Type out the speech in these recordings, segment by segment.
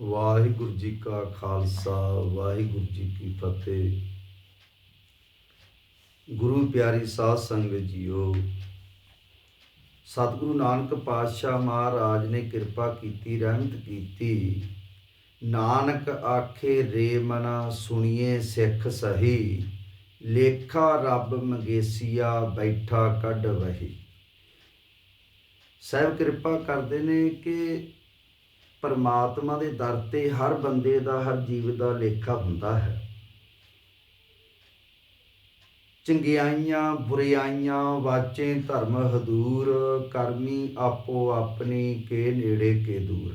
ਵਾਹਿਗੁਰੂ ਜੀ ਕਾ ਖਾਲਸਾ, ਵਾਹਿਗੁਰੂ ਜੀ ਕੀ ਫਤਿਹ। ਗੁਰੂ ਪਿਆਰੀ ਸਾਧ ਸੰਗਤ ਜੀਓ, ਸਤਿਗੁਰੂ ਨਾਨਕ ਪਾਤਸ਼ਾਹ ਮਹਾਰਾਜ ਨੇ ਕਿਰਪਾ ਕੀਤੀ, ਰਹਿਮਤ ਕੀਤੀ। ਨਾਨਕ ਆਖੇ, ਰੇ ਮਨਾ ਸੁਣੀਏ ਸਿੱਖ ਸਹੀ, ਲੇਖਾ ਰੱਬ ਮੰਗੇਸੀਆ ਬੈਠਾ ਕੱਢ ਵਹੀ। ਸਾਹਿਬ ਕਿਰਪਾ ਕਰਦੇ ਨੇ ਕਿ ਪਰਮਾਤਮਾ ਦੇ ਦਰ ਤੇ ਹਰ ਬੰਦੇ ਦਾ, ਹਰ ਜੀਵ ਦਾ ਲੇਖਾ ਹੁੰਦਾ ਹੈ। ਚੰਗਿਆਈਆਂ, ਬੁਰਿਆਈਆਂ, ਵਾਚੇ ਧਰਮ ਹਦੂਰ, ਕਰਮੀ ਆਪੋ ਆਪਣੀ ਕੇ ਨੇੜੇ ਕੇ ਦੂਰ।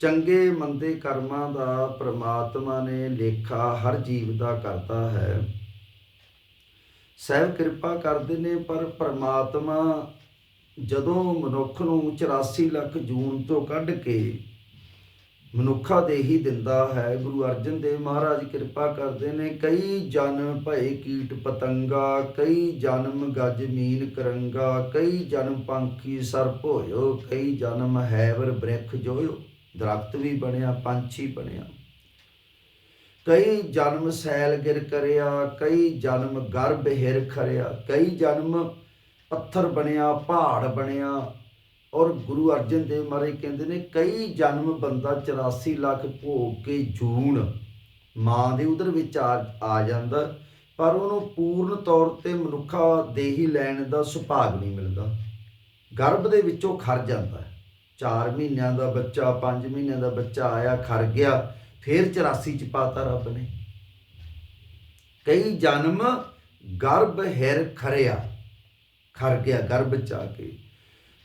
ਚੰਗੇ ਮੰਦੇ ਕਰਮਾਂ ਦਾ ਪ੍ਰਮਾਤਮਾ ਨੇ ਲੇਖਾ ਹਰ ਜੀਵ ਦਾ ਕਰਦਾ ਹੈ। ਸਹਿਬ ਕਿਰਪਾ ਕਰਦੇ ਨੇ, ਪਰ ਪ੍ਰਮਾਤਮਾ ਜਦੋਂ ਮਨੁੱਖ ਨੂੰ 84 ਲੱਖ ਜੂਨ ਤੋਂ ਕੱਢ ਕੇ ਮਨੁੱਖਾ ਦੇ ਹੀ ਦਿੰਦਾ ਹੈ, ਗੁਰੂ ਅਰਜਨ ਦੇਵ ਮਹਾਰਾਜ ਕਿਰਪਾ ਕਰਦੇ ਨੇ, ਕਈ ਜਨਮ ਭਏ ਕੀਟ ਪਤੰਗਾ, ਕਈ ਜਨਮ ਗਜ ਮੀਨ ਕਰੰਗਾ, ਕਈ ਜਨਮ ਪੰਖੀ ਸਰਪ ਹੋਇਓ, ਕਈ ਜਨਮ ਹੈਵਰ ਬ੍ਰਿਖ ਜੋਇਓ, ਦਰਖਤ ਵੀ ਬਣਿਆ, ਪੰਛੀ ਬਣਿਆ। ਕਈ ਜਨਮ ਸੈਲ ਗਿਰ ਕਰਿਆ, ਕਈ ਜਨਮ ਗਰਭ ਹਿਰ ਖਰਿਆ, ਕਈ ਜਨਮ ਪੱਥਰ ਬਣਿਆ, ਪਹਾੜ ਬਣਿਆ। ਔਰ ਗੁਰੂ ਅਰਜਨ ਦੇਵ ਮਹਾਰਾਜ ਕਹਿੰਦੇ ਨੇ, ਕਈ ਜਨਮ ਬੰਦਾ 84 ਲੱਖ ਭੋਗ ਕੇ ਜੂਣ। ਮਾਂ ਦੇ ਉਧਰ ਵਿੱਚ ਆ ਜਾਂਦਾ। ਪਰ ਉਹਨੂੰ ਪੂਰਨ ਤੌਰ ਤੇ ਮਨੁੱਖਾ ਦੇਹੀ ਲੈਣ ਦਾ ਸੁਭਾਗ ਨਹੀਂ ਮਿਲਦਾ। ਗਰਭ ਦੇ ਵਿੱਚੋਂ ਖਰ ਜਾਂਦਾ ਹੈ। 4 ਮਹੀਨਿਆਂ ਦਾ ਬੱਚਾ 5 ਮਹੀਨਿਆਂ ਦਾ ਬੱਚਾ ਆਇਆ, ਖਰ ਗਿਆ, ਫਿਰ 84 ਚ ਪਾਤਾ ਰੱਬ ਨੇ। ਕਈ ਜਨਮ ਗਰਭ, ਹਿਰ ਖਰਿਆ। ਖਰ ਗਿਆ ਗਰਭ ਚ ਆ ਕੇ।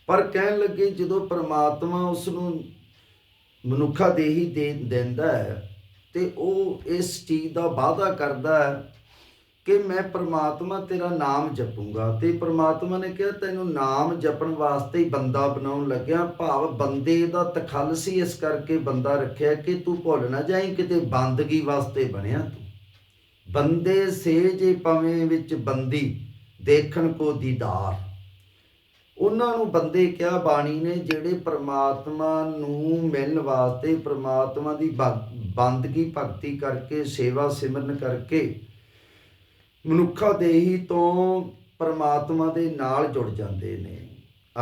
ਪਰ ਕਹਿਣ ਲੱਗੇ, ਜਦੋਂ ਪ੍ਰਮਾਤਮਾ ਉਸ ਨੂੰ ਮਨੁੱਖਾ ਦੇਹੀ ਦੇ ਦਿੰਦਾ ਹੈ ਤੇ ਉਹ ਇਸ ਚੀਜ਼ ਦਾ ਵਾਅਦਾ ਕਰਦਾ ਹੈ ਕਿ ਮੈਂ ਪ੍ਰਮਾਤਮਾ ਤੇਰਾ ਨਾਮ ਜਪੂੰਗਾ। ਤੇ ਪ੍ਰਮਾਤਮਾ ਨੇ ਕਿਹਾ, ਤੈਨੂੰ ਨਾਮ ਜਪਣ ਵਾਸਤੇ ਹੀ ਬੰਦਾ ਬਣਾਉਣ ਲੱਗਿਆ। ਭਾਵ ਬੰਦੇ ਦਾ ਤਖੱਲਸੀ ਇਸ ਕਰਕੇ ਬੰਦਾ ਰੱਖਿਆ ਕਿ ਤੂੰ ਭੁੱਲ ਨਾ ਜਾਈਂ, ਕਿਤੇ ਬੰਦਗੀ ਵਾਸਤੇ ਬਣਿਆ ਤੂੰ। ਬੰਦੇ ਸੇ ਜੇ ਪਵੇਂ ਵਿੱਚ ਬੰਦੀ ਦੇਖਣ ਕੋ ਦੀਦਾਰ। ਉਹਨਾਂ ਨੂੰ ਬੰਦੇ ਕਿਹਾ, ਬਾਣੀ ਨੇ ਜਿਹੜੇ ਪ੍ਰਮਾਤਮਾ ਨੂੰ ਮਿਲਣ ਵਾਸਤੇ ਪ੍ਰਮਾਤਮਾ ਦੀ ਬ- ਬੰਦਗੀ, ਭਗਤੀ ਕਰਕੇ, ਸੇਵਾ ਸਿਮਰਨ ਕਰਕੇ ਮਨੁੱਖਾ ਦੇਹੀ ਤੋਂ ਪਰਮਾਤਮਾ ਦੇ ਨਾਲ ਜੁੜ ਜਾਂਦੇ ਨੇ।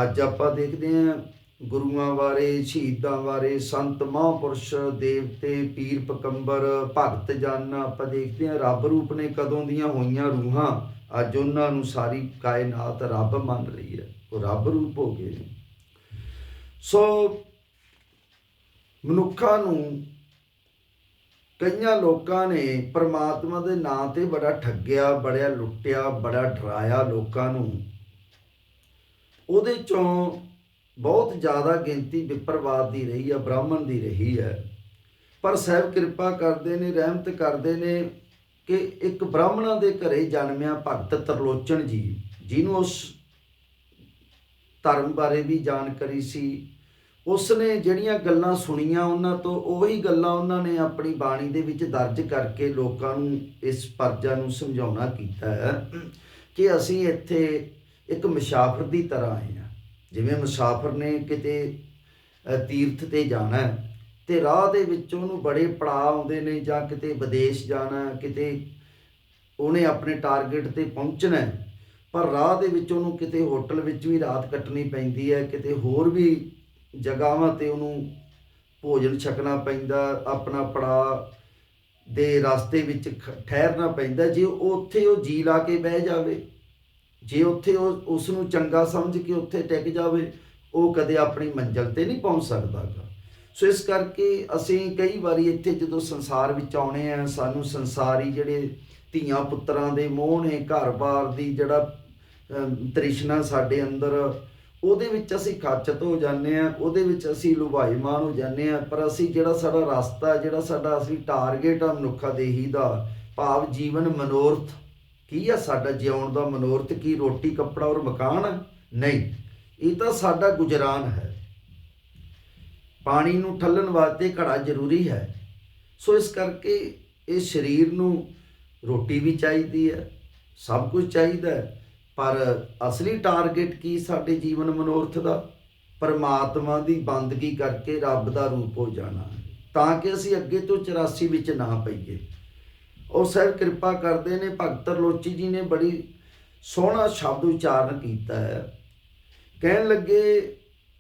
ਅੱਜ ਆਪਾਂ ਦੇਖਦੇ ਹਾਂ ਗੁਰੂਆਂ ਬਾਰੇ, ਸ਼ਹੀਦਾਂ ਬਾਰੇ, ਸੰਤ, ਮਹਾਂਪੁਰਸ਼, ਦੇਵਤੇ, ਪੀਰ, ਪਕੰਬਰ, ਭਗਤ ਜਨ, ਆਪਾਂ ਦੇਖਦੇ ਹਾਂ ਰੱਬ ਰੂਪ ਨੇ ਕਦੋਂ ਦੀਆਂ ਹੋਈਆਂ ਰੂਹਾਂ। ਅੱਜ ਉਹਨਾਂ ਨੂੰ ਸਾਰੀ ਕਾਇਨਾਤ ਰੱਬ ਮੰਨ ਰਹੀ ਹੈ। ਉਹ ਰੱਬ ਰੂਪ ਹੋ ਗਏ ਨੇ। ਸੋ ਮਨੁੱਖਾਂ ਨੂੰ ਕਈਆਂ ਲੋਕਾਂ ਨੇ ਪ੍ਰਮਾਤਮਾ ਦੇ ਨਾਂ ਤੇ ਬੜਾ ਠੱਗਿਆ ਬੜਾ ਲੁੱਟਿਆ, ਬੜਾ ਡਰਾਇਆ ਲੋਕਾਂ ਨੂੰ। ਉਹਦੇ ਚੋਂ ਬਹੁਤ ਜ਼ਿਆਦਾ ਗਿਣਤੀ ਵਿਪਰਵਾਦ ਦੀ ਰਹੀ ਹੈ, ਬ੍ਰਾਹਮਣ ਦੀ ਰਹੀ ਹੈ। ਪਰ ਸਾਹਿਬ ਕਿਰਪਾ ਕਰਦੇ ਨੇ, ਰਹਿਮਤ ਕਰਦੇ ਨੇ। ਕਿ ਇੱਕ ਬ੍ਰਾਹਮਣਾਂ ਦੇ ਘਰੇ ਜਨਮਿਆ ਭਗਤ ਤਰਲੋਚਨ ਜੀ, ਜਿਹਨੂੰ ਉਸ ਧਰਮ ਬਾਰੇ ਵੀ ਜਾਣਕਾਰੀ ਸੀ। ਉਸ ਨੇ ਜਿਹੜੀਆਂ ਗੱਲਾਂ ਸੁਣੀਆਂ ਉਹਨਾਂ ਤੋਂ, ਉਹੀ ਗੱਲਾਂ ਉਹਨਾਂ ਨੇ ਆਪਣੀ ਬਾਣੀ ਦੇ ਵਿੱਚ ਦਰਜ ਕਰਕੇ ਲੋਕਾਂ ਨੂੰ ਇਸ ਪਰਜਾ ਨੂੰ ਸਮਝਾਉਣਾ ਕੀਤਾ ਹੈ ਕਿ ਅਸੀਂ ਇੱਥੇ ਇੱਕ ਮੁਸਾਫਰ ਦੀ ਤਰ੍ਹਾਂ ਆਏ ਹਾਂ। ਜਿਵੇਂ ਮੁਸਾਫਰ ਨੇ ਕਿਤੇ ਤੀਰਥ ਤੇ ਜਾਣਾ ਹੈ ਤੇ ਰਾਹ ਦੇ ਵਿੱਚ ਉਹਨੂੰ ਬੜੇ ਪੜਾਅ ਆਉਂਦੇ ਨੇ ਜਾਂ ਕਿਤੇ ਵਿਦੇਸ਼ ਜਾਣਾ ਕਿਤੇ ਉਹਨੇ ਆਪਣੇ ਟਾਰਗੇਟ ਤੇ ਪਹੁੰਚਣਾ ਪਰ ਰਾਹ ਦੇ ਵਿੱਚ ਉਹਨੂੰ ਕਿਤੇ ਹੋਟਲ ਵਿੱਚ ਵੀ ਰਾਤ ਕੱਟਣੀ ਪੈਂਦੀ ਹੈ, ਕਿਤੇ ਹੋਰ ਵੀ ਜਗ੍ਹਾਵਾਂ ਤੇ ਉਹਨੂੰ ਭੋਜਨ ਛਕਣਾ ਪੈਂਦਾ, ਆਪਣਾ ਪੜਾ ਦੇ ਰਸਤੇ ਵਿੱਚ ਖ- ਠਹਿਰਨਾ ਪੈਂਦਾ, ਜੇ ਉਹ ਉੱਥੇ ਉਹ ਜੀ ਲਾ ਕੇ ਬਹਿ ਜਾਵੇ, ਜੇ ਉੱਥੇ ਉਹ ਉਸ ਨੂੰ ਚੰਗਾ ਸਮਝ ਕੇ ਉੱਥੇ ਟਿਕ ਜਾਵੇ, ਉਹ ਕਦੇ ਆਪਣੀ ਮੰਜ਼ਿਲ ਤੇ ਨਹੀਂ ਪਹੁੰਚ ਸਕਦਾ ਗਾ। ਸੋ ਇਸ ਕਰਕੇ ਅਸੀਂ ਕਈ ਵਾਰੀ ਇੱਥੇ ਜਦੋਂ ਸੰਸਾਰ ਵਿੱਚ ਆਉਣੇ ਆ ਸਾਨੂੰ ਸੰਸਾਰੀ ਜਿਹੜੇ ਧੀਆਂ ਪੁੱਤਰਾਂ ਦੇ ਮੋਹ ਨੇ ਘਰ-ਬਾਰ ਦੀ ਜਿਹੜਾ ਅਮ, ਤ੍ਰਿਸ਼ਨਾ ਸਾਡੇ ਅੰਦਰ ਉਹਦੇ ਵਿੱਚ ਅਸੀਂ ਖਚਤ ਹੋ ਜਾਂਦੇ ਆ ਉਹਦੇ ਵਿੱਚ ਅਸੀਂ ਲੁਭਾਈਮਾਨ ਹੋ ਜਾਂਦੇ ਆ ਪਰ ਅਸੀਂ ਜਿਹੜਾ ਸਾਡਾ ਰਸਤਾ ਜਿਹੜਾ ਸਾਡਾ ਅਸੀਂ ਟਾਰਗੇਟ ਆ ਮਨੁੱਖਾ ਦੇਹੀ ਦਾ ਭਾਵ ਜੀਵਨ ਮਨੋਰਥ ਕੀ ਆ ਸਾਡਾ ਜਿਉਣ ਦਾ ਮਨੋਰਥ ਕੀ ਰੋਟੀ ਕੱਪੜਾ ਔਰ ਮਕਾਨ ਨਹੀਂ ਇਹ ਤਾਂ ਸਾਡਾ ਗੁਜਰਾਨ ਹੈ। ਪਾਣੀ ਨੂੰ ਠੱਲਣ ਵਾਸਤੇ ਘੜਾ ਜ਼ਰੂਰੀ ਹੈ। ਸੋ ਇਸ ਕਰਕੇ ਇਹ ਸਰੀਰ ਨੂੰ ਰੋਟੀ ਵੀ ਚਾਹੀਦੀ ਹੈ, ਸਭ ਕੁਝ ਚਾਹੀਦਾ ਹੈ। ਪਰ ਅਸਲੀ ਟਾਰਗੇਟ ਕੀ ਸਾਡੇ ਜੀਵਨ ਮਨੋਰਥ ਦਾ? ਪਰਮਾਤਮਾ ਦੀ ਬੰਦਗੀ ਕਰਕੇ ਰੱਬ ਦਾ ਰੂਪ ਹੋ ਜਾਣਾ। ਤਾਂ ਕਿ ਅਸੀਂ ਅੱਗੇ ਤੋਂ 84 ਵਿੱਚ ਨਾ ਪਈਏ। ਉਹ ਸਾਹਿਬ ਕਿਰਪਾ ਕਰਦੇ ਨੇ, ਭਗਤ ਤਰਲੋਚੀ ਜੀ ਨੇ ਬੜੀ ਸੋਹਣਾ ਸ਼ਬਦ ਉਚਾਰਨ ਕੀਤਾ ਹੈ। ਕਹਿਣ ਲੱਗੇ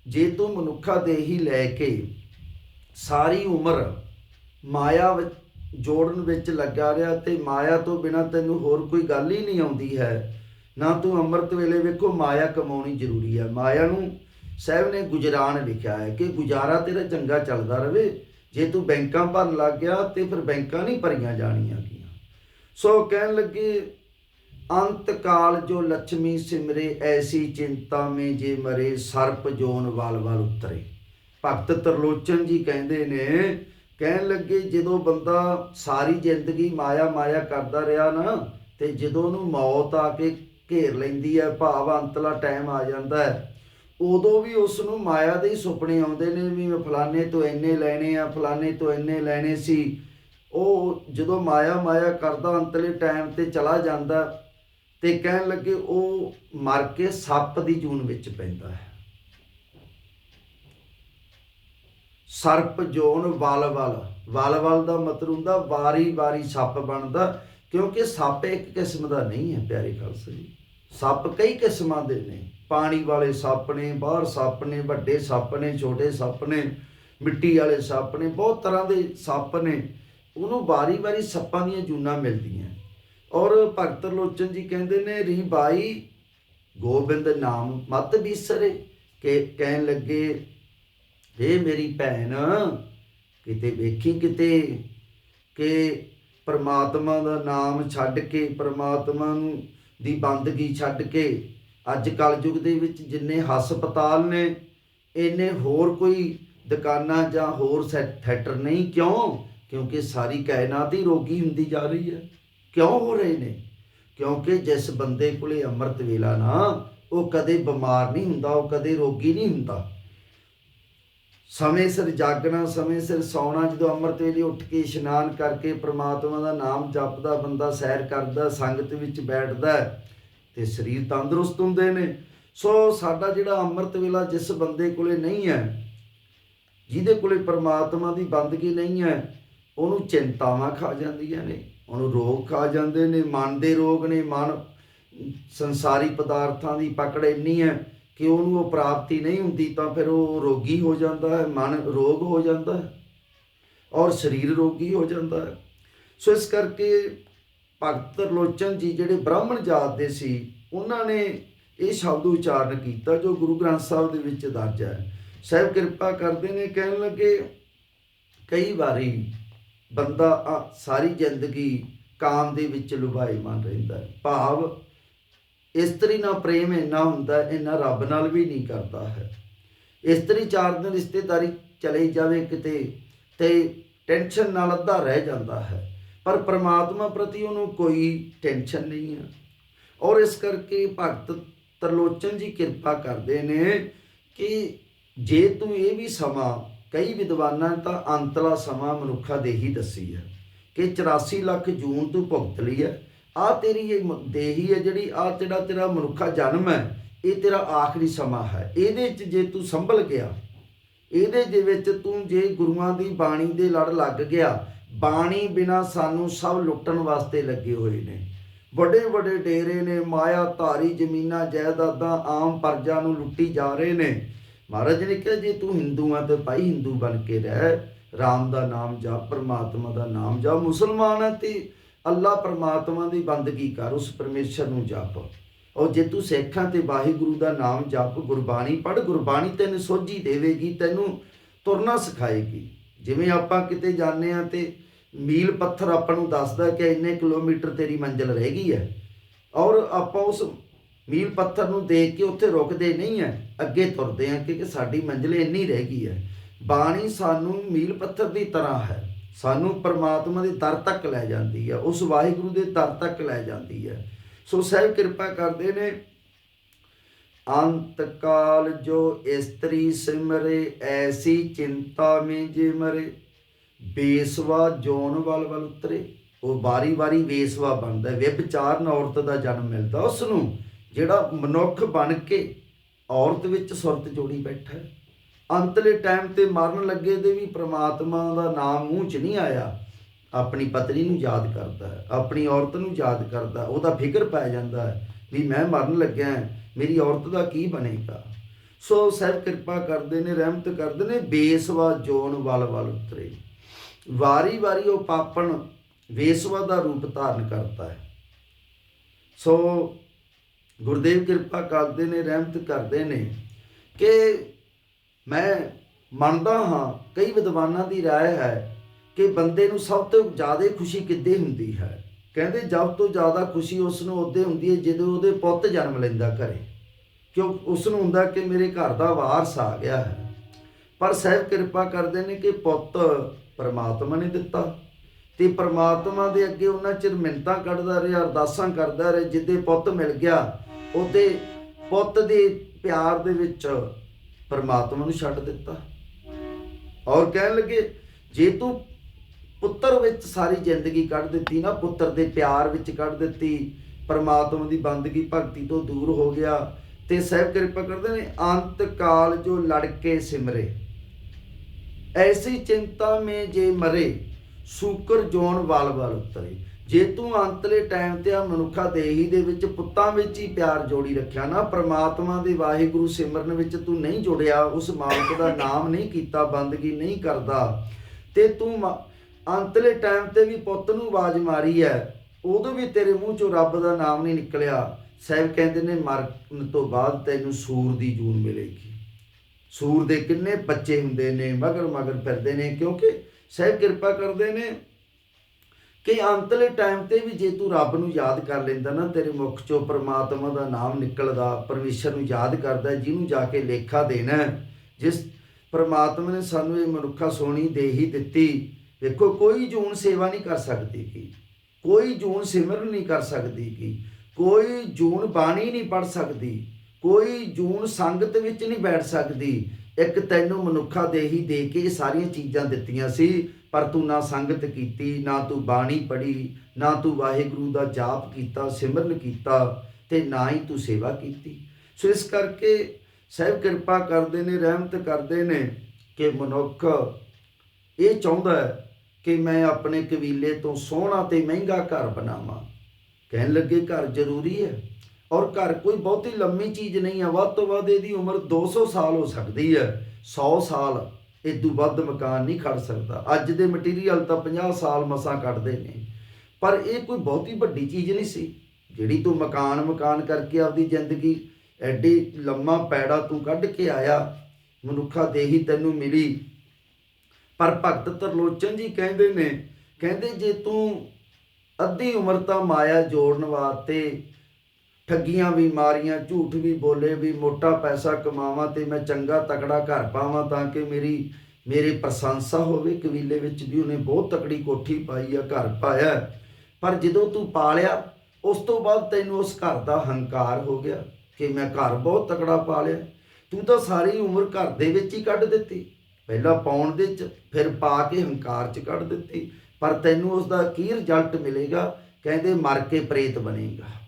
ਜੇ ਤੂੰ ਮਨੁੱਖਾ ਦੇਹੀ ਲੈ ਕੇ ਸਾਰੀ ਉਮਰ ਮਾਇਆ ਵਿੱਚ, ਜੋੜਨ ਵਿੱਚ ਲੱਗਾ ਰਿਹਾ ਤੇ ਮਾਇਆ ਤੋਂ ਬਿਨਾ ਤੈਨੂੰ ਹੋਰ ਕੋਈ ਗੱਲ ਹੀ ਨਹੀਂ ਆਉਂਦੀ ਹੈ, ਨਾ ਤੂੰ ਅੰਮ੍ਰਿਤ ਵੇਲੇ ਵੇਖੋ ਮਾਇਆ ਕਮਾਉਣੀ ਜ਼ਰੂਰੀ ਹੈ। ਮਾਇਆ ਨੂੰ ਸਾਹਿਬ ਨੇ ਗੁਜਰਾਨ ਲਿਖਿਆ ਹੈ ਕਿ ਗੁਜ਼ਾਰਾ ਤੇਰਾ ਚੰਗਾ ਚੱਲਦਾ ਰਵੇ। ਜੇ ਤੂੰ ਬੈਂਕਾਂ ਭਰਨ ਲੱਗ ਗਿਆ ਤੇ ਫਿਰ ਬੈਂਕਾਂ ਨਹੀਂ ਭਰੀਆਂ ਜਾਣੀਆਂ ਗੀਆਂ। ਸੋ ਕਹਿਣ ਲੱਗੇ ਅੰਤ ਕਾਲ ਜੋ ਲక్ష్ਮੀ ਸਿਮਰੇ, ਐਸੀ ਚਿੰਤਾ ਮੇ ਜੇ ਮਰੇ, ਸਰਪ ਜੋਨ ਵਾਲ ਵਾਲ ਉਤਰੇ। ਭਗਤ ਤਰਲੋਚਨ ਜੀ ਕਹਿੰਦੇ ਨੇ, ਕਹਿਣ ਲੱਗੇ ਜਦੋਂ ਬੰਦਾ ਸਾਰੀ ਜ਼ਿੰਦਗੀ ਮਾਇਆ ਮਾਇਆ ਕਰਦਾ ਰਿਹਾ ਨਾ, ਤੇ ਜਦੋਂ ਉਹਨੂੰ ਮੌਤ ਆ ਕੇ ਘੇਰ ਲੈਂਦੀ ਹੈ, ਭਾਵ ਅੰਤਲਾ ਟਾਈਮ ਆ ਜਾਂਦਾ ਹੈ, ਉਦੋਂ ਵੀ ਉਸ ਨੂੰ ਮਾਇਆ ਦੇ ਹੀ ਸੁਪਨੇ ਆਉਂਦੇ ਨੇ ਵੀ ਮੈਂ ਫਲਾਣੇ ਤੋਂ ਇੰਨੇ ਲੈਣੇ ਆ, ਫਲਾਣੇ ਤੋਂ ਇੰਨੇ ਲੈਣੇ ਸੀ। ਉਹ ਜਦੋਂ ਮਾਇਆ ਮਾਇਆ ਕਰਦਾ, ਅੰਤਲੇ ਟਾਈਮ ਤੇ ਚਲਾ ਜਾਂਦਾ ਤੇ ਕਹਿਣ ਲੱਗੇ ਉਹ ਮਰ ਕੇ ਸੱਪ ਦੀ ਜੂਨ ਵਿੱਚ ਪੈਂਦਾ ਹੈ। ਸਰਪ ਜੋਨ ਵਲ ਵਲ। ਦਾ ਮਤਲਬ ਹੁੰਦਾ ਵਾਰੀ ਵਾਰੀ ਸੱਪ ਬਣਦਾ, ਕਿਉਂਕਿ ਸੱਪ ਇੱਕ ਕਿਸਮ ਦਾ ਨਹੀਂ ਹੈ, ਪਿਆਰੇ ਖਾਲਸਾ ਜੀ। ਸੱਪ ਕਈ ਕਿਸਮਾਂ ਦੇ ਨੇ। ਪਾਣੀ ਵਾਲੇ ਸੱਪ ਨੇ, ਬਾਹਰ ਸੱਪ ਨੇ, ਵੱਡੇ ਸੱਪ ਨੇ, ਛੋਟੇ ਸੱਪ ਨੇ, ਮਿੱਟੀ ਵਾਲੇ ਸੱਪ ਨੇ, ਬਹੁਤ ਤਰ੍ਹਾਂ ਦੇ ਸੱਪ ਨੇ। ਉਹਨੂੰ ਵਾਰੀ-ਵਾਰੀ ਸੱਪਾਂ ਦੀਆਂ ਜੂਨਾਂ ਮਿਲਦੀਆਂ। ਔਰ ਭਗਤ ਲੋਚਨ ਜੀ ਕਹਿੰਦੇ ਨੇ ਰੀ ਬਾਈ, ਗੋਬਿੰਦ ਨਾਮ ਮਤ ਬਿਸਰੇ। ਕਿ ਕਹਿਣ ਲੱਗੇ ਏ ਮੇਰੀ ਭੈਣ, ਕਿਤੇ ਵੇਖੀ ਕਿਤੇ ਕਿ ਪਰਮਾਤਮਾ ਦਾ ਨਾਮ ਛੱਡ ਕੇ, ਪਰਮਾਤਮਾ ਨੂੰ ਦੀ ਬੰਦਗੀ ਛੱਡ ਕੇ, ਅੱਜ ਕਲ ਯੁੱਗ ਦੇ ਵਿੱਚ ਜਿੰਨੇ ਹਸਪਤਾਲ ਨੇ, ਇੰਨੇ ਹੋਰ ਕੋਈ ਦੁਕਾਨਾਂ ਜਾਂ ਹੋਰ ਸੈ- ਥੀਏਟਰ ਨਹੀਂ ਕਿਉਂ? ਕਿਉਂਕਿ ਸਾਰੀ ਕਾਇਨਾਤ ਹੀ ਰੋਗੀ ਹੁੰਦੀ ਜਾ ਰਹੀ ਹੈ। ਕਿਉਂ ਹੋ ਰਹੇ ਨੇ? ਕਿਉਂਕਿ ਜਿਸ ਬੰਦੇ ਕੋਲੇ ਅੰਮ੍ਰਿਤ ਵੇਲਾ ਨਾ, ਉਹ ਕਦੇ ਬਿਮਾਰ ਨਹੀਂ ਹੁੰਦਾ, ਉਹ ਕਦੇ ਰੋਗੀ ਨਹੀਂ ਹੁੰਦਾ। ਸਮੇਂ ਸਿਰ ਜਾਗਣਾ, ਸਮੇਂ ਸਿਰ ਸੌਣਾ, ਜਦੋਂ ਅੰਮ੍ਰਿਤ ਵੇਲੇ ਉੱਠ ਕੇ ਇਸ਼ਨਾਨ ਕਰਕੇ ਪ੍ਰਮਾਤਮਾ ਦਾ ਨਾਮ ਜਪਦਾ, ਬੰਦਾ ਸੈਰ ਕਰਦਾ, ਸੰਗਤ ਵਿੱਚ ਬੈਠਦਾ ਹੈ, ਤੇ ਸਰੀਰ ਤੰਦਰੁਸਤ ਹੁੰਦੇ ਨੇ। ਸੋ ਸਾਡਾ ਜਿਹੜਾ ਅੰਮ੍ਰਿਤ ਵੇਲਾ ਜਿਸ ਬੰਦੇ ਕੋਲੇ ਨਹੀਂ ਹੈ, ਜਿਹਦੇ ਕੋਲੇ ਪ੍ਰਮਾਤਮਾ ਦੀ ਬੰਦਗੀ ਨਹੀਂ ਹੈ, ਉਹਨੂੰ ਚਿੰਤਾਵਾਂ ਖਾ ਜਾਂਦੀਆਂ ਨੇ। ਉਹਨੂੰ ਰੋਗ ਖਾ ਜਾਂਦੇ ਨੇ, ਮਨ ਦੇ ਰੋਗ ਨੇ, ਮਨ ਸੰਸਾਰੀ ਪਦਾਰਥਾਂ ਦੀ ਪਕੜ ਇੰਨੀ ਹੈ ਕਿ ਉਹਨੂੰ ਉਹ ਪ੍ਰਾਪਤੀ ਨਹੀਂ ਹੁੰਦੀ ਤਾਂ ਫਿਰ ਉਹ ਰੋਗੀ ਹੋ ਜਾਂਦਾ ਹੈ, ਮਨ ਰੋਗ ਹੋ ਜਾਂਦਾ ਹੈ ਔਰ ਸਰੀਰ ਰੋਗੀ ਹੋ ਜਾਂਦਾ ਹੈ। ਸੋ ਇਸ ਕਰਕੇ ਭਗਤ ਲੋਚਨ ਜੀ ਜਿਹੜੇ ਬ੍ਰਾਹਮਣ ਜਾਤ ਦੇ ਸੀ, ਉਹਨਾਂ ਨੇ ਇਹ ਸ਼ਬਦ ਉਚਾਰਨ ਕੀਤਾ ਜੋ ਗੁਰੂ ਗ੍ਰੰਥ ਸਾਹਿਬ ਦੇ ਵਿੱਚ ਦਰਜ ਹੈ। ਸਾਹਿਬ ਕਿਰਪਾ ਕਰਦੇ ਨੇ, ਕਹਿਣ ਲੱਗੇ ਕਈ ਵਾਰੀ ਬੰਦਾ ਆ- ਸਾਰੀ ਜ਼ਿੰਦਗੀ ਕਾਮ ਦੇ ਵਿੱਚ ਲੁਭਾਏਮਾਨ ਰਹਿੰਦਾ ਭਾਵ ਇਸਤਰੀ ਨਾਲ ਪ੍ਰੇਮ ਇੰਨਾ ਹੁੰਦਾ ਇੰਨਾ ਰੱਬ ਨਾਲ ਵੀ ਨਹੀਂ ਕਰਦਾ ਹੈ। ਇਸਤਰੀ ਚਾਰ ਦਿਨ ਰਿਸ਼ਤੇਦਾਰੀ ਚਲੇ ਜਾਵੇ ਕਿਤੇ ਤੇ ਟੈਨਸ਼ਨ ਨਾਲ ਅੱਧਾ ਰਹਿ ਜਾਂਦਾ ਹੈ। ਪਰ ਪ੍ਰਮਾਤਮਾ ਪ੍ਰਤੀ ਉਹਨੂੰ ਕੋਈ ਟੈਨਸ਼ਨ ਨਹੀਂ ਹੈ। ਔਰ ਇਸ ਕਰਕੇ ਭਗਤ ਤਰਲੋਚਨ ਜੀ ਕਿਰਪਾ ਕਰਦੇ ਨੇ ਕਿ ਜੇ ਤੂੰ ਇਹ ਵੀ ਸਮਾਂ ਕਈ ਵਿਦਵਾਨਾਂ ਨੇ ਤਾਂ ਅੰਤਲਾ ਸਮਾਂ ਮਨੁੱਖਾ ਦੇ ਹੀ ਦੱਸੀ ਹੈ ਕਿ 84 ਲੱਖ ਜੂਨ ਤੂੰ ਭੁਗਤ ਲਈ ਹੈ। ਆ ਤੇਰੀ ਇਹ ਮ- ਦੇਹੀ ਹੈ ਜਿਹੜੀ ਆ ਜਿਹੜਾ ਤੇਰਾ ਮਨੁੱਖਾ ਜਨਮ ਹੈ, ਇਹ ਤੇਰਾ ਆਖਰੀ ਸਮਾਂ ਹੈ। ਇਹਦੇ 'ਚ ਜੇ ਤੂੰ ਸੰਭਲ ਗਿਆ, ਇਹਦੇ ਦੇ ਵਿੱਚ ਤੂੰ ਜੇ ਗੁਰੂਆਂ ਦੀ ਬਾਣੀ ਦੇ ਲੜ ਲੱਗ ਗਿਆ, ਬਾਣੀ ਬਿਨਾ ਸਾਨੂੰ ਸਭ ਲੁੱਟਣ ਵਾਸਤੇ ਲੱਗੇ ਹੋਏ ਨੇ। ਵੱਡੇ ਵੱਡੇ ਡੇਰੇ ਨੇ, ਮਾਇਆ ਧਾਰੀ ਜ਼ਮੀਨਾਂ, ਜਾਇਦਾਦਾਂ ਆਮ ਪਰਜਾ ਨੂੰ ਲੁੱਟੀ ਜਾ ਰਹੇ ਨੇ। ਮਹਾਰਾਜ ਨੇ ਕਿਹਾ, ਜੇ ਤੂੰ ਹਿੰਦੂ ਆ ਤੇ ਭਾਈ ਹਿੰਦੂ ਬਣ ਕੇ ਰਹਿ। ਰਾਮ ਦਾ ਨਾਮ ਜਪ ਪਰਮਾਤਮਾ ਦਾ ਨਾਮ ਜਪ ਮੁਸਲਮਾਨ ਆ ਤੇ ਅੱਲਾ ਪਰਮਾਤਮਾ ਦੀ ਬੰਦਗੀ ਕਰ, ਉਸ ਪਰਮੇਸ਼ਰ ਨੂੰ ਜਪ। ਔਰ ਜੇ ਤੂੰ ਸਿੱਖਾਂ ਤੇ ਵਾਹਿਗੁਰੂ ਦਾ ਨਾਮ ਜਪ, ਗੁਰਬਾਣੀ ਪੜ੍ਹ, ਗੁਰਬਾਣੀ ਤੈਨੂੰ ਸੋਝੀ ਦੇਵੇਗੀ, ਤੈਨੂੰ ਤੁਰਨਾ ਸਿਖਾਏਗੀ। ਜਿਵੇਂ ਆਪਾਂ ਕਿਤੇ ਜਾਂਦੇ ਆ ਤੇ ਮੀਲ ਪੱਥਰ ਆਪਾਂ ਨੂੰ ਦੱਸਦਾ ਕਿ ਇੰਨੇ ਕਿਲੋਮੀਟਰ ਤੇਰੀ ਮੰਜ਼ਿਲ ਰਹਿ ਗਈ ਹੈ। ਔਰ ਆਪਾਂ ਉਸ ਮੀਲ ਪੱਥਰ ਨੂੰ ਦੇਖ ਕੇ ਉੱਥੇ ਰੁਕਦੇ ਨਹੀਂ ਹੈ ਅੱਗੇ ਤੁਰਦੇ ਆ ਕਿਉਂਕਿ ਸਾਡੀ ਮੰਜ਼ਿਲ ਇੰਨੀ ਰਹਿ ਗਈ ਹੈ ਬਾਣੀ ਸਾਨੂੰ ਮੀਲ ਪੱਥਰ ਦੀ ਤਰ੍ਹਾਂ ਹੈ। ਸਾਨੂੰ ਪਰਮਾਤਮਾ ਦੇ ਦਰ ਤੱਕ ਲੈ ਜਾਂਦੀ ਹੈ ਉਸ ਵਾਹਿਗੁਰੂ ਦੇ ਦਰ ਤੱਕ ਲੈ ਜਾਂਦੀ ਹੈ ਸੋ ਸਾਹਿਬ ਕਿਰਪਾ ਕਰਦੇ ਨੇ। ਅੰਤ ਕਾਲ ਜੋ ਇਸਤਰੀ ਸਿਮਰੇ, ਐਸੀ ਚਿੰਤਾ ਮੇ ਜੇ ਮਰੇ। ਬੇਸਵਾ ਜੋਨ ਵੱਲ ਵੱਲ ਉਤਰੇ। ਉਹ ਵਾਰੀ ਵਾਰੀ ਬੇਸਵਾ ਬਣਦਾ ਹੈ। ਵਿਭਚਾਰਨ ਔਰਤ ਦਾ ਜਨਮ ਮਿਲਦਾ ਉਸ ਨੂੰ ਜਿਹੜਾ ਮਨੁੱਖ ਬਣ ਕੇ ਔਰਤ ਵਿੱਚ ਸੁਰਤ ਜੋੜੀ ਬੈਠਾ ਅੰਤਲੇ ਟਾਈਮ ਤੇ ਮਰਨ ਲੱਗੇ ਤੇ ਵੀ ਪ੍ਰਮਾਤਮਾ ਦਾ ਨਾਮ ਮੂੰਹ 'ਚ ਨਹੀਂ ਆਇਆ, ਆਪਣੀ ਪਤਨੀ ਨੂੰ ਯਾਦ ਕਰਦਾ ਹੈ, ਆਪਣੀ ਔਰਤ ਨੂੰ ਯਾਦ ਕਰਦਾ ਉਹਦਾ ਫਿਕਰ ਪੈ ਜਾਂਦਾ ਹੈ ਵੀ ਮੈਂ ਮਰਨ ਲੱਗਿਆ ਮੇਰੀ ਔਰਤ ਦਾ ਕੀ ਬਣੇਗਾ? ਸੋ ਸਹਿਬ ਕਿਰਪਾ ਕਰਦੇ ਨੇ, ਰਹਿਮਤ ਕਰਦੇ ਨੇ, ਬੇਸਵਾ ਜੋਨ ਵਲ ਵਲ ਉਤਰੇ। ਵਾਰੀ ਵਾਰੀ ਉਹ ਪਾਪਣ ਵੇਸਵਾ ਦਾ ਰੂਪ ਧਾਰਨ ਕਰਦਾ ਹੈ। ਸੋ ਗੁਰਦੇਵ ਕਿਰਪਾ ਕਰਦੇ ਨੇ ਰਹਿਮਤ ਕਰਦੇ ਨੇ ਕਿ ਮੈਂ ਮੰਨਦਾ ਹਾਂ ਕਈ ਵਿਦਵਾਨਾਂ ਦੀ رائے ਹੈ ਕਿ ਬੰਦੇ ਨੂੰ ਸਭ ਤੋਂ ਜ਼ਿਆਦਾ ਖੁਸ਼ੀ ਕਿੱਦੇ ਹੁੰਦੀ ਹੈ ਕਹਿੰਦੇ ਜਦ ਤੋਂ ਜ਼ਿਆਦਾ ਖੁਸ਼ੀ ਉਸ ਨੂੰ ਉਹਦੇ ਹੁੰਦੀ ਹੈ ਜਦੋਂ ਉਹਦੇ ਪੁੱਤ ਜਨਮ ਲੈਂਦਾ ਘਰੇ ਕਿਉਂ ਉਸ ਨੂੰ ਹੁੰਦਾ ਕਿ ਮੇਰੇ ਘਰ ਦਾ ਵਾਰਸ ਆ ਗਿਆ ਹੈ ਪਰ ਸਹਿਬ ਕਿਰਪਾ ਕਰਦੇ ਨੇ ਕਿ ਪੁੱਤ ਪਰਮਾਤਮਾ ਨੇ ਦਿੱਤਾ ਤੇ ਪਰਮਾਤਮਾ ਦੇ ਅੱਗੇ ਉਹਨਾਂ ਚਿਰ ਮਿੰਤਾਂ ਕੱਢਦਾ ਰਿਹਾ ਅਰਦਾਸਾਂ ਕਰਦਾ ਰਿਹਾ ਜਿੱਦੇ ਪੁੱਤ ਮਿਲ ਗਿਆ ਉਹਦੇ ਪੁੱਤ ਦੇ ਪਿਆਰ ਦੇ ਵਿੱਚ ਪਰਮਾਤਮਾ ਨੂੰ ਛੱਡ ਦਿੱਤਾ। ਔਰ ਕਹਿਣ ਲੱਗੇ, ਜੇ ਤੂੰ ਪੁੱਤਰ ਵਿੱਚ ਸਾਰੀ ਜ਼ਿੰਦਗੀ ਕੱਢ ਦਿੱਤੀ ਨਾ, ਪੁੱਤਰ ਦੇ ਪਿਆਰ ਵਿੱਚ ਕੱਢ ਦਿੱਤੀ, ਪਰਮਾਤਮਾ ਦੀ ਬੰਦਗੀ ਭਗਤੀ ਤੋਂ ਦੂਰ ਹੋ ਗਿਆ, ਤੇ ਸਹਿਬ ਕਿਰਪਾ ਕਰਦੇ ਨੇ, ਅੰਤ ਕਾਲ ਜੋ ਲੜਕੇ ਸਿਮਰੇ। ਐਸੀ ਚਿੰਤਾ ਮੇ ਜੇ ਮਰੇ, ਸੂਕਰ ਜੋਨ ਵਾਲ ਵਾਲ ਉਤਰੇ। ਜੇ ਤੂੰ ਅੰਤਲੇ ਟਾਈਮ ਤੇ ਆ ਮਨੁੱਖਾ ਦੇਹੀ ਦੇ ਵਿੱਚ ਪੁੱਤਾਂ ਵਿੱਚ ਹੀ ਪਿਆਰ ਜੋੜੀ ਰੱਖਿਆ ਨਾ, ਪ੍ਰਮਾਤਮਾ ਦੇ ਵਾਹਿਗੁਰੂ ਸਿਮਰਨ ਵਿੱਚ ਤੂੰ ਨਹੀਂ ਜੁੜਿਆ, ਉਸ ਮਾਲਕ ਦਾ ਨਾਮ ਨਹੀਂ ਕੀਤਾ, ਬੰਦਗੀ ਨਹੀਂ ਕਰਦਾ, ਤੇ ਤੂੰ ਮ- ਅੰਤਲੇ ਟਾਈਮ ਤੇ ਵੀ ਪੁੱਤ ਨੂੰ ਆਵਾਜ਼ ਮਾਰੀ ਹੈ ਉਦੋਂ ਵੀ ਤੇਰੇ ਮੂੰਹ ਚੋਂ ਰੱਬ ਦਾ ਨਾਮ ਨਹੀਂ ਨਿਕਲਿਆ। ਸਾਹਿਬ ਕਹਿੰਦੇ ਨੇ, ਮਰਨ ਤੋਂ ਬਾਅਦ ਤੈਨੂੰ ਸੂਰ ਦੀ ਜੂਨ ਮਿਲੇਗੀ। ਸੂਰ ਦੇ ਕਿੰਨੇ ਬੱਚੇ ਹੁੰਦੇ ਨੇ ਮਗਰ ਮਗਰ ਫਿਰਦੇ ਨੇ, ਕਿਉਂਕਿ ਸਾਹਿਬ ਕਿਰਪਾ ਕਰਦੇ ਨੇ ਕਿ ਅੰਤਲੇ ਟਾਈਮ ਤੇ ਵੀ ਜੇ ਤੂੰ ਰੱਬ ਨੂੰ ਯਾਦ ਕਰ ਲੈਂਦਾ ਨਾ, ਤੇਰੇ ਮੁਖ ਚੋਂ ਪ੍ਰਮਾਤਮਾ ਦਾ ਨਾਮ ਨਿਕਲਦਾ, ਪਰਮੇਸ਼ਰ ਨੂੰ ਯਾਦ ਕਰਦਾ, ਜਿਹਨੂੰ ਜਾ ਕੇ ਲੇਖਾ ਦੇਣਾ ਜਿਸ ਪ੍ਰਮਾਤਮਾ ਨੇ ਸਾਨੂੰ ਇਹ ਮਨੁੱਖਾ ਸੋਹਣੀ ਦੇਹੀ ਦਿੱਤੀ, ਵੇਖੋ, ਕੋਈ ਜੂਨ ਸੇਵਾ ਨਹੀਂ ਕਰ ਸਕਦੀ ਕੀ ਕੋਈ ਜੂਨ ਸਿਮਰਨ ਨਹੀਂ ਕਰ ਸਕਦੀ ਕੀ ਕੋਈ ਜੂਨ ਬਾਣੀ ਨਹੀਂ ਪੜ ਸਕਦੀ। ਕੋਈ ਜੂਨ ਸੰਗਤ ਵਿੱਚ ਨਹੀਂ ਬੈਠ ਸਕਦੀ। ਇੱਕ ਤੈਨੂੰ ਮਨੁੱਖਾ ਦੇਹੀ ਦੇ ਕੇ ਇਹ ਸਾਰੀਆਂ ਚੀਜ਼ਾਂ ਦਿੱਤੀਆਂ ਸੀ। ਪਰ ਤੂੰ ਨਾ ਸੰਗਤ ਕੀਤੀ, ਨਾ ਤੂੰ ਬਾਣੀ ਪੜ੍ਹੀ, ਨਾ ਤੂੰ ਵਾਹਿਗੁਰੂ ਦਾ ਜਾਪ ਕੀਤਾ, ਸਿਮਰਨ ਕੀਤਾ ਤੇ ਨਾ ਹੀ ਤੂੰ ਸੇਵਾ ਕੀਤੀ। ਸੋ ਇਸ ਕਰਕੇ ਸਹਿਬ ਕਿਰਪਾ ਕਰਦੇ ਨੇ, ਰਹਿਮਤ ਕਰਦੇ ਨੇ ਕਿ ਮਨੁੱਖ ਇਹ ਚਾਹੁੰਦਾ ਕਿ ਮੈਂ ਆਪਣੇ ਕਬੀਲੇ ਤੋਂ ਸੋਹਣਾ ਤੇ ਮਹਿੰਗਾ ਘਰ ਬਣਾਵਾਂ। ਕਹਿਣ ਲੱਗੇ ਘਰ ਜ਼ਰੂਰੀ ਹੈ ਔਰ ਘਰ ਕੋਈ ਬਹੁਤੀ ਲੰਮੀ ਚੀਜ਼ ਨਹੀਂ ਹੈ। ਵੱਧ ਤੋਂ ਵੱਧ ਇਹਦੀ ਉਮਰ 200 ਸਾਲ ਹੋ ਸਕਦੀ ਹੈ 100 ਸਾਲ। ਇਹ ਤੋਂ ਵੱਧ ਮਕਾਨ ਨਹੀਂ ਖੜ ਸਕਦਾ। ਅੱਜ ਦੇ ਮਟੀਰੀਅਲ ਤਾਂ 50 ਸਾਲ ਮਸਾਂ ਕੱਢਦੇ ਨੇ। ਪਰ ਇਹ ਕੋਈ ਬਹੁਤੀ ਵੱਡੀ ਚੀਜ਼ ਨਹੀਂ ਸੀ। ਜਿਹੜੀ ਤੂੰ ਮਕਾਨ ਮਕਾਨ ਕਰਕੇ ਆਪਦੀ ਜ਼ਿੰਦਗੀ ਐਡੀ ਲੰਮਾ ਪੈੜਾ ਤੂੰ ਕੱਢ ਕੇ ਆਇਆ, ਮਨੁੱਖਾ ਦੇਹੀ ਤੈਨੂੰ ਮਿਲੀ। ਪਰ ਭਗਤ ਤਰਲੋਚਨ ਜੀ ਕਹਿੰਦੇ ਨੇ, ਕਹਿੰਦੇ ਜੇ ਤੂੰ ਅੱਧੀ ਉਮਰ ਤਾਂ ਮਾਇਆ ਜੋੜਨ ਵਾਸਤੇ ਠੱਗੀਆਂ ਵੀ ਮਾਰੀਆਂ, ਝੂਠ ਵੀ ਬੋਲੇ, ਵੀ ਮੋਟਾ ਪੈਸਾ ਕਮਾਵਾਂ ਤੇ ਮੈਂ ਚੰਗਾ ਤਕੜਾ ਘਰ ਪਾਵਾਂ ਤਾਂ ਕਿ ਮੇਰੀ, ਮੇਰੇ ਪ੍ਰਸ਼ੰਸਾ ਹੋਵੇ, ਕਬੀਲੇ ਵਿੱਚ ਵੀ ਉਹਨੇ ਬਹੁਤ ਤਕੜੀ ਕੋਠੀ ਪਾਈ ਆ, ਘਰ ਪਾਇਆ। ਪਰ ਜਦੋਂ ਤੂੰ ਪਾਲਿਆ, ਉਸ ਤੋਂ ਬਾਅਦ ਤੈਨੂੰ ਉਸ ਘਰ ਦਾ ਹੰਕਾਰ ਹੋ ਗਿਆ ਕਿ ਮੈਂ ਘਰ ਬਹੁਤ ਤਕੜਾ ਪਾ ਲਿਆ ਤੂੰ ਤਾਂ ਸਾਰੀ ਉਮਰ ਘਰ ਦੇ ਵਿੱਚ ਹੀ ਕੱਢ ਦਿੱਤੀ। ਪਹਿਲਾਂ ਪਾਉਣ ਦੇ ਚ, ਫਿਰ ਪਾ ਕੇ ਹੰਕਾਰ ਚ ਕੱਢ ਦਿੱਤੀ। ਪਰ ਤੈਨੂੰ ਉਸ ਦਾ ਕੀ ਰਿਜ਼ਲਟ ਮਿਲੇਗਾ? ਕਹਿੰਦੇ ਮਰ ਕੇ ਪ੍ਰੇਤ ਬਣੇਗਾ।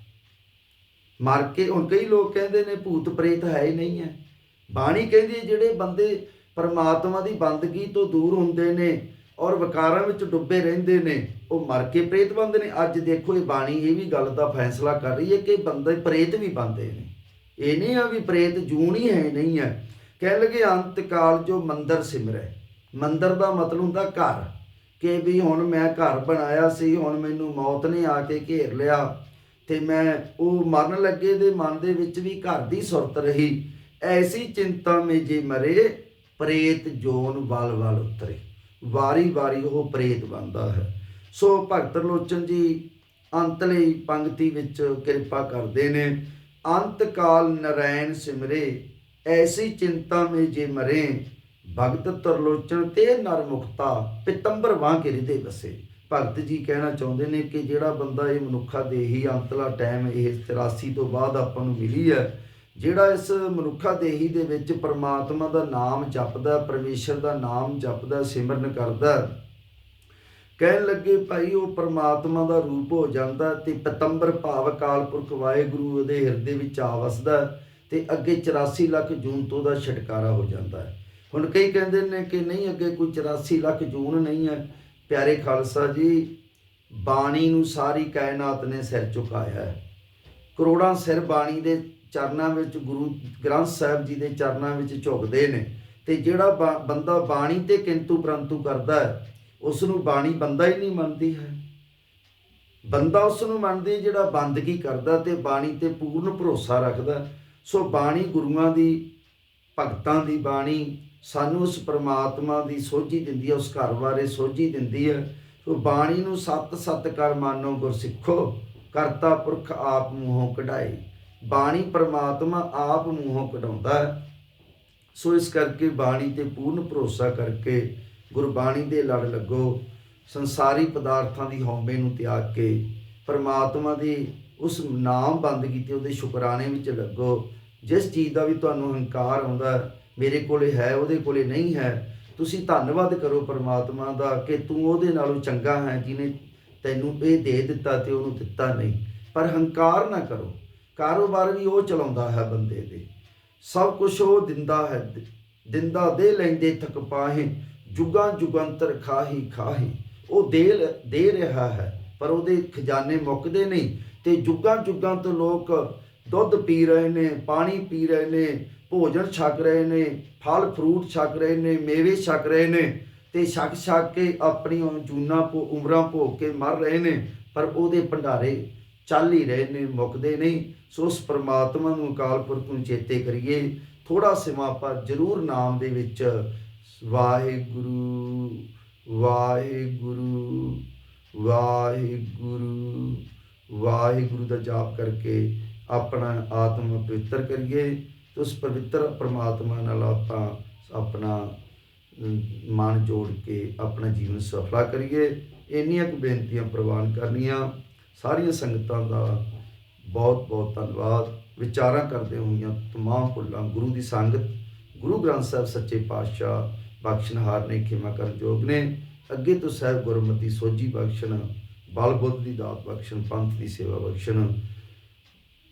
ਮਰ ਕੇ, ਹੁਣ ਕਈ ਲੋਕ ਕਹਿੰਦੇ ਨੇ ਭੂਤ ਪ੍ਰੇਤ ਹੈ ਹੀ ਨਹੀਂ ਹੈ। ਬਾਣੀ ਕਹਿੰਦੀ ਹੈ ਜਿਹੜੇ ਬੰਦੇ ਪਰਮਾਤਮਾ ਦੀ ਬੰਦਗੀ ਤੋਂ ਦੂਰ ਹੁੰਦੇ ਨੇ ਔਰ ਵਿਕਾਰਾਂ ਵਿੱਚ ਡੁੱਬੇ ਰਹਿੰਦੇ ਨੇ, ਉਹ ਮਰ ਕੇ ਪ੍ਰੇਤ ਬਣਦੇ ਨੇ। ਅੱਜ ਦੇਖੋ ਇਹ ਬਾਣੀ ਇਹ ਵੀ ਗੱਲ ਦਾ ਫੈਸਲਾ ਕਰ ਰਹੀ ਹੈ ਕਿ ਬੰਦੇ ਪ੍ਰੇਤ ਵੀ ਬਣਦੇ ਨੇ। ਇਹ ਨਹੀਂ ਆ ਵੀ ਪ੍ਰੇਤ ਜੂਨ ਹੀ ਹੈ ਨਹੀਂ ਹੈ। ਕਹਿ ਲਗੇ ਅੰਤ ਕਾਲ ਜੋ ਮੰਦਰ ਸਿਮਰੈ। ਮੰਦਰ ਦਾ ਮਤਲਬ ਹੁੰਦਾ ਘਰ। ਕਿ ਵੀ ਹੁਣ ਮੈਂ ਘਰ ਬਣਾਇਆ ਸੀ, ਹੁਣ ਮੈਨੂੰ ਮੌਤ ਨੇ ਆ ਕੇ ਘੇਰ ਲਿਆ। ਤੇ ਮੈਂ ਉਹ ਮਰਨ ਲੱਗੇ ਦੇ ਮਨ ਦੇ ਵਿੱਚ ਵੀ ਘਰ ਦੀ ਸੁਰਤ ਰਹੀ। ਐਸੀ ਚਿੰਤਾ ਮੇ ਜੇ ਮਰੇ, ਪ੍ਰੇਤ ਜੋਨ ਵਲ ਵਲ ਉਤਰੇ। ਵਾਰੀ ਵਾਰੀ ਉਹ ਪ੍ਰੇਤ ਬਣਦਾ ਹੈ। ਸੋ ਭਗਤ ਲੋਚਨ ਜੀ ਅੰਤਲੀ ਪੰਕਤੀ ਵਿੱਚ ਕਿਰਪਾ ਕਰਦੇ ਨੇ। ਅੰਤ ਕਾਲ ਨਰੈਣ ਸਿਮਰੇ, ਐਸੀ ਚਿੰਤਾ ਮੇ ਜੇ ਮਰੇ। ਭਗਤ ਤਰਲੋਚਨ ਤੇ ਨਰਮੁਖਤਾ, ਪਿਤੰਬਰ ਵਾਂ ਕੇ ਹਿਰਦੇ ਵਸੇ। ਭਗਤ ਜੀ ਕਹਿਣਾ ਚਾਹੁੰਦੇ ਨੇ ਕਿ ਜਿਹੜਾ ਬੰਦਾ ਇਹ ਮਨੁੱਖਾ ਦੇਹੀ ਅੰਤਲਾ ਟਾਈਮ ਇਹ 83 ਤੋਂ ਬਾਅਦ ਆਪਾਂ ਨੂੰ ਮਿਲੀ ਹੈ, ਜਿਹੜਾ ਇਸ ਮਨੁੱਖਾ ਦੇਹੀ ਦੇ ਵਿੱਚ ਪਰਮਾਤਮਾ ਦਾ ਨਾਮ ਜਪਦਾ, ਪਰਮੇਸ਼ਰ ਦਾ ਨਾਮ ਜਪਦਾ, ਸਿਮਰਨ ਕਰਦਾ, ਕਹਿਣ ਲੱਗੇ ਭਾਈ ਉਹ ਪਰਮਾਤਮਾ ਦਾ ਰੂਪ ਹੋ ਜਾਂਦਾ ਤੇ ਪਤੰਬਰ ਭਾਵ ਅਕਾਲ ਪੁਰਖ ਵਾਹਿਗੁਰੂ ਉਹਦੇ ਹਿਰਦੇ ਵਿੱਚ ਆ ਵਸਦਾ ਤੇ ਅੱਗੇ 84 ਲੱਖ ਜੂਨ ਤੋਂ ਦਾ ਛਟਕਾਰਾ ਹੋ ਜਾਂਦਾ ਹੁਣ ਕਈ ਕਹਿੰਦੇ ਨੇ ਕਿ ਨਹੀਂ, ਅੱਗੇ ਕੋਈ 84 ਲੱਖ ਜੂਨ ਨਹੀਂ ਹੈ ਪਿਆਰੇ ਖਾਲਸਾ ਜੀ, ਬਾਣੀ ਨੂੰ ਸਾਰੀ ਕਾਇਨਾਤ ਨੇ ਸਿਰ ਝੁਕਾਇਆ ਹੈ। ਕਰੋੜਾਂ ਸਿਰ ਬਾਣੀ ਦੇ ਚਰਨਾਂ ਵਿੱਚ ਗੁਰੂ ਗ੍ਰੰਥ ਸਾਹਿਬ ਜੀ ਦੇ ਚਰਨਾਂ ਵਿੱਚ ਝੁਕਦੇ ਨੇ ਤੇ ਜਿਹੜਾ ਬਾ- ਬੰਦਾ ਬਾਣੀ ਤੇ ਕਿੰਤੂ ਪ੍ਰੰਤੂ ਕਰਦਾ ਹੈ ਉਸ ਨੂੰ ਬਾਣੀ ਬੰਦਾ ਹੀ ਨਹੀਂ ਮੰਨਦੀ ਹੈ। ਬੰਦਾ ਉਸ ਨੂੰ ਮੰਨਦੀ ਜਿਹੜਾ ਬੰਦਗੀ ਕਰਦਾ ਤੇ ਬਾਣੀ ਤੇ ਪੂਰਨ ਭਰੋਸਾ ਰੱਖਦਾ। ਸੋ ਬਾਣੀ ਗੁਰੂਆਂ ਦੀ, ਭਗਤਾਂ ਦੀ ਬਾਣੀ ਸਾਨੂੰ ਉਸ ਪ੍ਰਮਾਤਮਾ ਦੀ ਸੋਝੀ ਦਿੰਦੀ ਹੈ ਉਸ ਘਰ ਬਾਰੇ ਸੋਝੀ ਦਿੰਦੀ ਹੈ ਸੋ ਬਾਣੀ ਨੂੰ ਸਤ ਸਤ ਕਰ ਮਾਨੋ ਗੁਰ ਸਿੱਖੋ ਕਰਤਾ ਪੁਰਖ ਆਪ ਮੂੰਹੋਂ ਕਢਾਏ। ਬਾਣੀ ਪ੍ਰਮਾਤਮਾ ਆਪ ਮੂੰਹੋਂ ਕਢਾਉਂਦਾ ਹੈ। ਸੋ ਇਸ ਕਰਕੇ ਬਾਣੀ ਤੇ ਪੂਰਨ ਭਰੋਸਾ ਕਰਕੇ ਗੁਰਬਾਣੀ ਦੇ ਲੜ ਲੱਗੋ। ਸੰਸਾਰੀ ਪਦਾਰਥਾਂ ਦੀ ਹਉਮੈ ਨੂੰ ਤਿਆਗ ਕੇ ਪਰਮਾਤਮਾ ਦੀ ਉਸ ਨਾਮ ਬੰਦਗੀ ਤੇ ਉਹਦੇ ਸ਼ੁਕਰਾਨੇ ਵਿੱਚ ਲੱਗੋ। ਜਿਸ ਚੀਜ਼ ਦਾ ਵੀ ਤੁਹਾਨੂੰ ਹੰਕਾਰ ਆਉਂਦਾ ਮੇਰੇ ਕੋਲੇ ਹੈ, ਉਹਦੇ ਕੋਲੇ ਨਹੀਂ ਹੈ। ਤੁਸੀਂ ਧੰਨਵਾਦ ਕਰੋ ਪਰਮਾਤਮਾ ਦਾ ਕਿ ਤੂੰ ਉਹਦੇ ਨਾਲੋਂ ਚੰਗਾ ਹੈ ਜਿਹਨੇ ਤੈਨੂੰ ਇਹ ਦੇ ਦਿੱਤਾ ਤੇ ਉਹਨੂੰ ਦਿੱਤਾ ਨਹੀਂ। ਪਰ ਹੰਕਾਰ ਨਾ ਕਰੋ। ਕਾਰੋਬਾਰ ਵੀ ਉਹ ਚਲਾਉਂਦਾ ਹੈ ਬੰਦੇ ਦੇ। ਸਭ ਕੁਝ ਉਹ ਦਿੰਦਾ ਹੈ। ਦਿੰਦਾ ਦੇ ਲੈਂਦੇ ਥਕ ਪਾਹੇ, ਜੁਗਾਂ ਜੁਗੰਤਰ ਖਾਹੀ ਖਾਹੀ। ਉਹ ਦੇ ਲ- ਦੇ ਰਿਹਾ ਹੈ, ਪਰ ਉਹਦੇ ਖਜ਼ਾਨੇ ਮੁੱਕਦੇ ਨਹੀਂ ਤੇ ਜੁਗਾਂ ਜੁਗਾਂ ਤੋਂ ਲੋਕ ਦੁੱਧ ਪੀ ਰਹੇ ਨੇ, ਪਾਣੀ ਪੀ ਰਹੇ ਨੇ, ਭੋਜਨ ਛਕ ਰਹੇ ਨੇ, ਫਲ ਫਰੂਟ ਛਕ ਰਹੇ ਨੇ, ਮੇਵੇ ਛਕ ਰਹੇ ਨੇ ਤੇ ਛਕ ਛਕ ਕੇ ਆਪਣੀ ਉਹ ਜੂਨਾ ਭੋ, ਉਮਰਾਂ ਭੋਗ ਕੇ ਮਰ ਰਹੇ ਨੇ, ਪਰ ਉਹਦੇ ਭੰਡਾਰੇ ਚੱਲ ਹੀ ਰਹੇ ਨੇ, ਮੁੱਕਦੇ ਨਹੀਂ। ਸੋ ਉਸ ਪ੍ਰਮਾਤਮਾ ਨੂੰ ਅਕਾਲ ਪੁਰਖ ਨੂੰ ਚੇਤੇ ਕਰੀਏ। ਥੋੜਾ ਸਮਾਂ ਆਪਾਂ ਜ਼ਰੂਰ ਨਾਮ ਦੇ ਵਿੱਚ ਵਾਹਿਗੁਰੂ ਵਾਹਿਗੁਰੂ ਵਾਹਿਗੁਰੂ ਵਾਹਿਗੁਰੂ ਦਾ ਜਾਪ ਕਰਕੇ ਆਪਣਾ ਆਤਮਾ ਪਵਿੱਤਰ ਕਰੀਏ, ਤੇ ਉਸ ਪਵਿੱਤਰ ਪਰਮਾਤਮਾ ਨਾਲ ਆਪਾਂ ਆਪਣਾ ਮਨ ਜੋੜ ਕੇ ਆਪਣਾ ਜੀਵਨ ਸਫਲਾ ਕਰੀਏ। ਇੰਨੀਆਂ ਕੁ ਬੇਨਤੀਆਂ ਪ੍ਰਵਾਨ ਕਰਨੀਆਂ। ਸਾਰੀਆਂ ਸੰਗਤਾਂ ਦਾ ਬਹੁਤ ਬਹੁਤ ਧੰਨਵਾਦ। ਵਿਚਾਰਾਂ ਕਰਦੇ ਹੋਈਆਂ ਤਮਾਮ ਫੁੱਲਾਂ ਗੁਰੂ ਦੀ ਸੰਗਤ, ਗੁਰੂ ਗ੍ਰੰਥ ਸਾਹਿਬ ਸੱਚੇ ਪਾਤਸ਼ਾਹ ਬਖਸ਼ਣਹਾਰ ਨੇ ਖਿਮਾ ਕਰਨ ਯੋਗ ਨੇ। ਅੱਗੇ ਤੋਂ ਸਾਹਿਬ ਗੁਰਮਤੀ ਸੋਝੀ ਬਖਸ਼ਣ, ਬਲ ਬੁੱਧ ਦੀ ਦਾਤ ਬਖਸ਼ਣ, ਪੰਥ ਦੀ ਸੇਵਾ ਬਖਸ਼ਣ